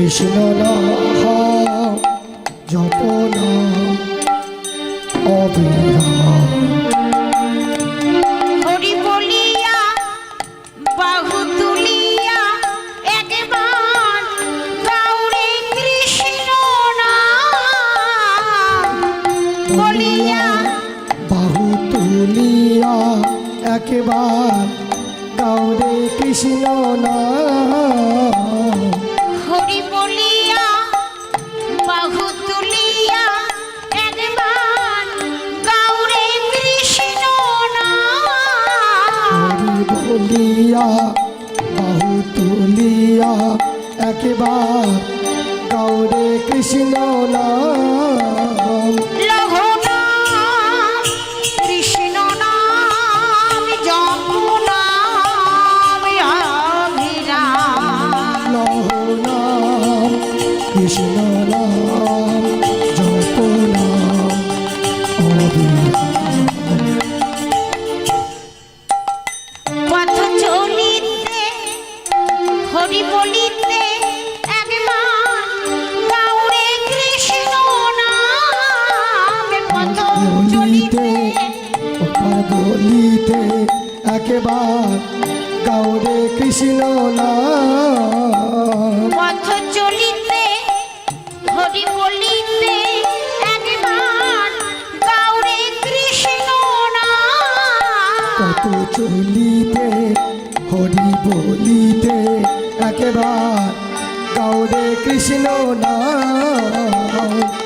কৃষ্ণ নাহ জপন অবিরাম। হরি বলিয়া বাহু তুলিয়া একবার গৌরে কৃষ্ণ নাম বলিয়া বাহু তুলিয়া একবার গৌরে কৃষ্ণ নাম বলিয়া বাহু তুলিয়া একবার গৌরে কৃষ্ণ নাম কৃষ্ণ বলিতে একবার গৌরে কৃষ্ণ পথ চলিতে হরি বলিতে নাম। কত চলিতে হরি বলিতে একবার গৌরে কৃষ্ণ নাম লঘুনাম